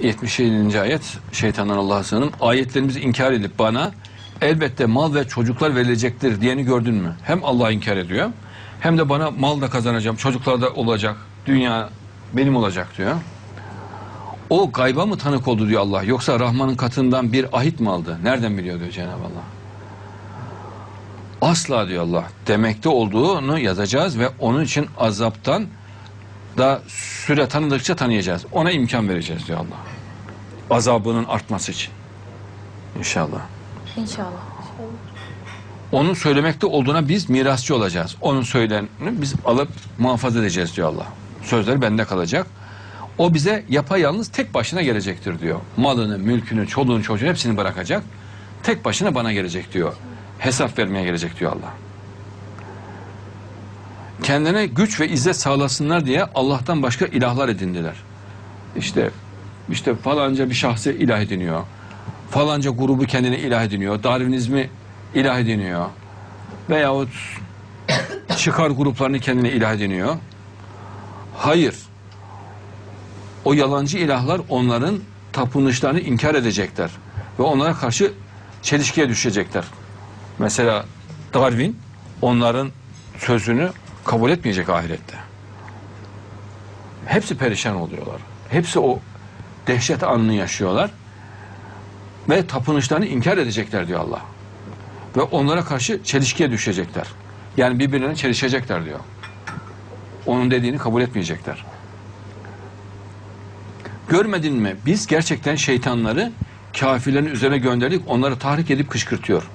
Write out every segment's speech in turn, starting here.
77. ayet şeytandan Allah'a sığınım. Ayetlerimizi inkar edip bana elbette mal ve çocuklar verilecektir diyeni gördün mü? Hem Allah'ı inkar ediyor hem de bana mal da kazanacağım, çocuklar da olacak, dünya benim olacak diyor. O gayba mı tanık oldu diyor Allah yoksa Rahman'ın katından bir ahit mi aldı? Nereden biliyor diyor Cenab-ı Allah. Asla diyor Allah demekte olduğunu yazacağız ve onun için azaptan da süre tanıdıkça tanıyacağız. Ona imkan vereceğiz diyor Allah. Azabının artması için. İnşallah. İnşallah. Onun söylemekte olduğuna biz mirasçı olacağız. Onun söyleneni biz alıp muhafaza edeceğiz diyor Allah. Sözleri bende kalacak. O bize yapayalnız tek başına gelecektir diyor. Malını, mülkünü, çoluğunu, çocuğunu hepsini bırakacak. Tek başına bana gelecek diyor. Hesap vermeye gelecek diyor Allah. Kendine güç ve izzet sağlasınlar diye Allah'tan başka ilahlar edindiler. İşte işte falanca bir şahsı ilah ediniyor. Falanca grubu kendine ilah ediniyor. Darwinizmi ilah ediniyor. Veyahut çıkar gruplarını kendine ilah ediniyor. Hayır. O yalancı ilahlar onların tapınışlarını inkar edecekler. Ve onlara karşı çelişkiye düşecekler. Mesela Darwin onların sözünü kabul etmeyecek ahirette. Hepsi perişan oluyorlar. Hepsi o dehşet anını yaşıyorlar. Ve tapınışlarını inkar edecekler diyor Allah. Ve onlara karşı çelişkiye düşecekler. Yani birbirlerine çelişecekler diyor. Onun dediğini kabul etmeyecekler. Görmedin mi? Biz gerçekten şeytanları kafirlerin üzerine gönderdik. Onları tahrik edip kışkırtıyor.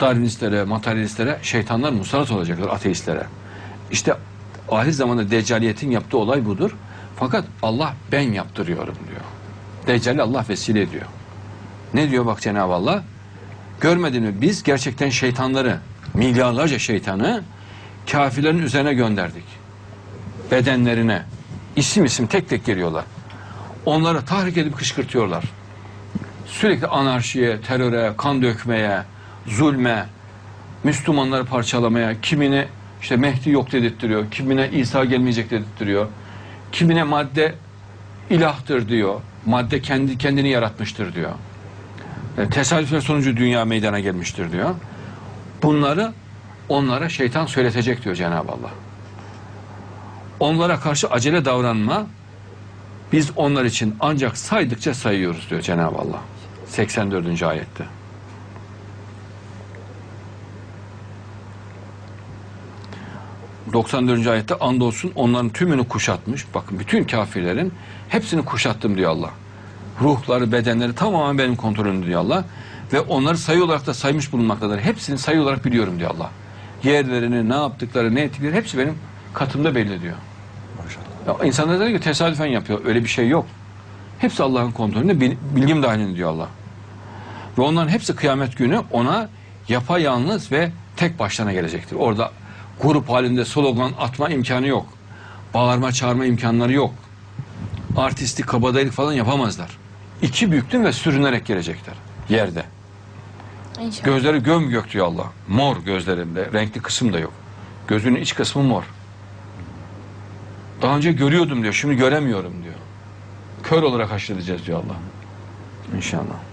Darwinistlere, materyalistlere şeytanlar musallat olacaklar ateistlere. İşte ahir zamanda deccaliyetin yaptığı olay budur. Fakat Allah ben yaptırıyorum diyor. Deccali Allah vesile ediyor. Ne diyor bak Cenab-ı Allah? Görmedin mi? Biz gerçekten şeytanları, milyarlarca şeytanı kafirlerin üzerine gönderdik. Bedenlerine. isim isim tek tek geliyorlar. Onları tahrik edip kışkırtıyorlar. Sürekli anarşiye, teröre, kan dökmeye, zulme, Müslümanları parçalamaya, kimine işte Mehdi yok dedirttiriyor, kimine İsa gelmeyecek dedirttiriyor, kimine madde ilahtır diyor, madde kendi kendini yaratmıştır diyor. E, tesadüfler sonucu dünya meydana gelmiştir diyor. Bunları onlara şeytan söyletecek diyor Cenab-ı Allah. Onlara karşı acele davranma, biz onlar için ancak saydıkça sayıyoruz diyor Cenab-ı Allah. 84. ayette. ...94. ayette andolsun onların tümünü kuşatmış. Bakın bütün kafirlerin hepsini kuşattım diyor Allah. Ruhları, bedenleri tamamen benim kontrolümde diyor Allah. Ve onları sayı olarak da saymış bulunmaktadır. Hepsini sayı olarak biliyorum diyor Allah. Yerlerini, ne yaptıkları, ne ettikleri hepsi benim katımda belli diyor. Ya insanlar diyor ki tesadüfen yapıyor. Öyle bir şey yok. Hepsi Allah'ın kontrolünde, bil- bilgim dahilinde diyor Allah. Ve onların hepsi kıyamet günü ona yapayalnız ve tek başlarına gelecektir. Orada grup halinde slogan atma imkanı yok. Bağırma çağırma imkanları yok. Artistik kabadayılık falan yapamazlar. İki büktüm ve sürünerek gelecekler yerde. İnşallah. Gözleri göm gök diyor Allah. Mor gözlerinde. Renkli kısım da yok. Gözünün iç kısmı mor. Daha önce görüyordum diyor. Şimdi göremiyorum diyor. Kör olarak haşredeceğiz diyor Allah. İnşallah.